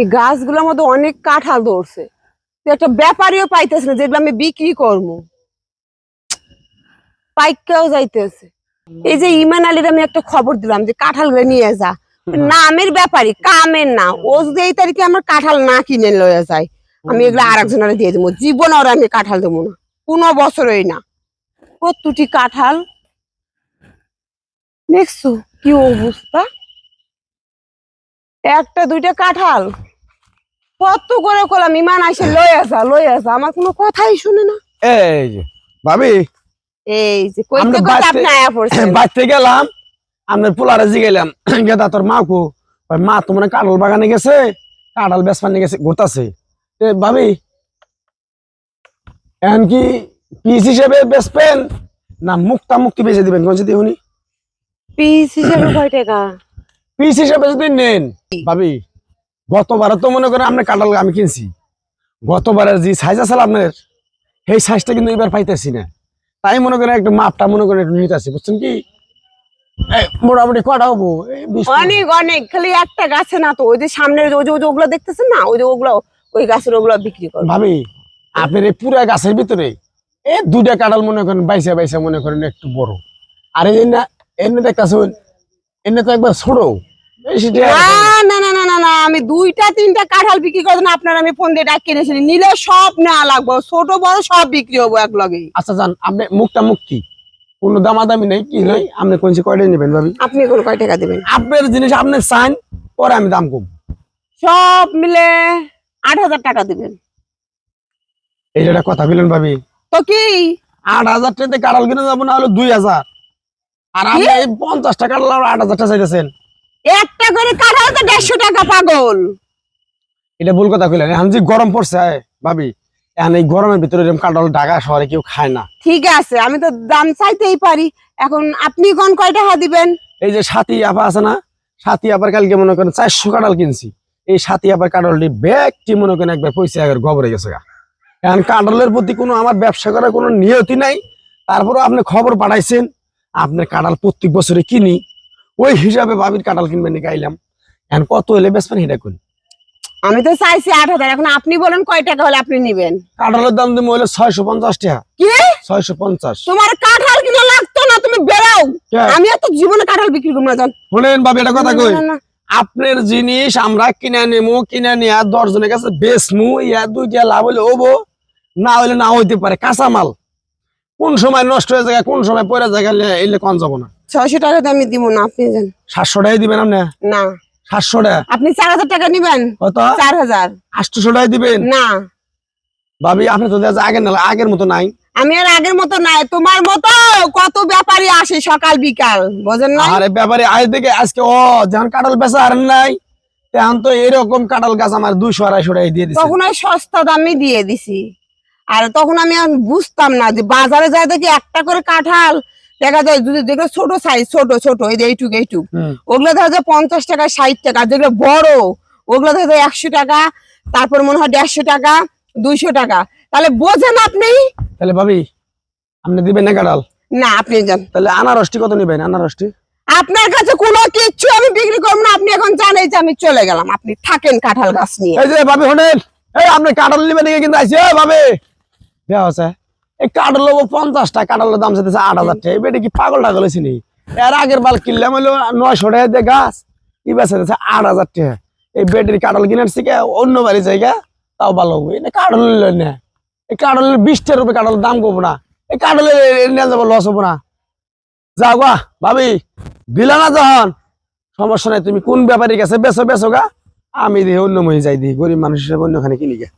এই গাছগুলোর মধ্যে অনেক কাঁঠাল ধরছে। একটা ব্যাপারীও পাইতেছে না যেগুলো আমি বিক্রি করব। পাইকাও যাইতেছে। এই যে ইমান আলীর আমি একটা খবর দিলাম যে কাঁঠাল নিয়ে যা। নামের ব্যাপারী কামের না। ও যদি এই তারিখে আমার কাঁঠাল না কিনে লয়ে যায় আমি এগুলো আর একজনের দিয়ে দেবো। জীবন আর আমি কাঁঠাল দেবো না। কোনো বছরই না। কতটি কাঁঠাল? দেখছ কি অবস্থা? একটা দুইটা কাঁঠাল। কত করে করলাম ইমান আইসে লই আসা লই আসা আমার কোনো কথাই শুনে না। এই যে ভাবি এই যে কইতে কইতে আপনি আয়া পড়ছেন। বাড়তে গেলাম আপনার পোলারে জিগাইলাম গেদা তোর মা কো মা তো কাঁঠাল বাগানে গেছে কাঁঠাল গেছে ঘুরতাছে। ভাবি এখন কি পিস হিসেবে বেচবেন না মুক্তা মুক্তি বেঁচে দিবেন? কোন যদি উনি পিস হিসেবে কয় টাকা? পিস হিসেবে যদি নেন ভাবি গতবারে তো মনে করেন আপনার কাঁঠাল আমি কিনছি। গতবারের যে সাইজ আছে আপনার সেই সাইজটা কিন্তু এবার পাইতেছি না। তাই মনে করেন একটু মাপটা মনে করেন একটু নিতে বুঝছেন কি? মোটামুটি কটা হব? এই বিশ পঁচিশ। অনেক অনেক খালি একটা গাছে না তো ওই যে সামনের ওই যে ওগুলো দেখতেছেন না? ওই যে ওগুলো ওই গাছের ওগুলো বিক্রি করে ভাবি আপনার এই পুরা গাছের ভিতরে দুইটা কাঁঠাল মনে করেন বাইসা বাইসা মনে করেন একটু বড়। আর এই না এমনি দেখতেছেন এমনি তো একবার ছোট। না না না না আমি দুইটা তিনটা কাঁঠাল বিক্রি করব না আপনার আমি ফোন দিয়ে ডাক কিনেছি। নিলে সব নেওয়া লাগবে। ছোট বড় সব বিক্রি হব এক লগে আচ্ছা যান আপনি মুখটা মুক্তি কোনো দামাদামি নেই কি নয় আপনি কোন কয়টা নেবেন ভাবি? আপনি কোন কয় টাকা দেবেন? আপনার জিনিস আপনি চান পরে আমি দাম কম সব মিলে আট হাজার টাকা দিবেন। এই যেটা কথা বললেন ভাবি। তো কি? আট হাজার টাকাতে কাঁঠাল কিনে যাব না হলো দুই হাজার। আর আপনি পঞ্চাশ টাকা আট হাজার টাকা চাইতেছেন। একটা করে কাঁঠাল তো দেড়শো টাকা পাগল। এটা ভুল কথা কইলেন। এখন যে গরম পড়ছে ভাবি এখন এই গরমের ভিতরে এরকম কাঁঠাল ঢাকা শহরে কেউ খায় না। ঠিক আছে আমি তো দাম চাইতেই পারি। এখন আপনি কোন কয় টাকা দিবেন? এই যে সাথী আপা আছে না সাথী আপার কালকে মনে করেন চারশো কাঁঠাল কিনছি। এই সাথী আপার কাঁঠালটি ব্যাগটি মনে করেন একবার পয়সা আগের গবরে গেছে গা। এখন কাঁঠালের প্রতি কোনো আমার ব্যবসা করার কোনো নিয়তি নাই। তারপরেও আপনি খবর পাঠাইছেন আপনার কাঁঠাল প্রত্যেক বছরে কিনি। ওই হিসাবে ভাবির কাঁঠাল কিনবেন নাকি আইলাম। এখন কত হলে বেসবেন এটা করি আমি তো চাইছি আট হাজার এখন আপনি বলেন কয় টাকা হলে আপনি নিবেন। কাঁঠালের দাম তুমি হলে ছয়শো পঞ্চাশ টাকা। কি? ছয়শো পঞ্চাশ। তোমার কাঁঠাল কিনা লাগতো না তুমি বেরাও আমি এত জীবনে কাঁঠাল বিক্রি করব না জান। শুনেন ভাবি এটা কথা কই। আপনার জিনিস আমরা কিনে নেব কিনে নিয়ে দশ জনের কাছে বেচমু ইয়া দুইটা লাভ হলে হব। না হলে না হইতে পারে কাঁচা মাল কোন সময় নষ্ট হয়ে যায় কোন সময় পরে যায় এলে কন যাব না। ছয়শো টাকা আমি দিব না আপনি জান সাতশো দিবেন আপনি? না। সাতশো টাকা? আপনি চার হাজার টাকা নিবেন। কত? চার হাজার। টাকাই দিবেন? না। ভাবি আপনি তো আগের না আগের মতো নাই। আমি আর আগের মতো নাই তোমার মতো কত ব্যাপারী আসে সকাল বিকাল বোঝেন না আরে ব্যাপারে আজ থেকে আজকে ও যখন কাঁঠাল বেচা আর নাই তখন তো এরকম কাঁঠাল গাছ আমার দুশো আড়াইশো টাকা দিয়ে দিচ্ছে তখন ওই সস্তা দামে দিয়ে দিছি। আর তখন আমি বুঝতাম না যে বাজারে যায় দেখি একটা করে কাঁঠাল দেখা যায় যদি যেগুলো ছোট সাইজ ছোট ছোট এই যে এইটুক এইটুক। ওগুলো দেখা যায় পঞ্চাশ টাকা ষাট টাকা যেগুলো বড় ওগুলো দেখা যায় একশো টাকা তারপর মনে হয় দেড়শো টাকা দুইশো টাকা। তাহলে বোঝেন আপনি? তাহলে ভাবি আপনি দিবেন না না আপনি যান। তাহলে আনারসটি কত নিবেন আনারসটি? আপনার কাছে কোনো কিচ্ছু আমি বিক্রি করব না আপনি এখন জানেন যে আমি চলে গেলাম। আপনি থাকেন কাঁঠাল গাছ নিয়ে। এই যে ভাবি শোনেন এই আপনি কাঁঠাল নিবেন কিন্তু ভাবি। দেওয়া আছে কাঁঠাল পঞ্চাশটা কাঁঠালের দাম চাইতেছে আট হাজার টাকা। এবার কি পাগল টাগল হয়েছে নি এর আগের বাল কিনলাম হলো নয়শো টাকা দিয়ে গাছ, এবার চাইতেছে আট হাজার টাকা। এই ব্যাটারি কাঁঠাল কিনে আসছি কে, অন্য বাড়ি জায়গা, তাও ভালো হবে। এটা কাঁঠাল না। এই কাঁঠালের বিশটা রুপে কাঁঠালের দাম করব না। এই কাঁঠালের নিয়ে যাব লস হব না। যাও গা, ভাবি, দিলা যখন? সমস্যা নাই, তুমি কোন ব্যাপারী গেছে বেছো বেছো গা। আমি দিয়ে অন্য মহি যাই দিই, গরিব মানুষ হিসেবে অন্যখানে কিনি গে।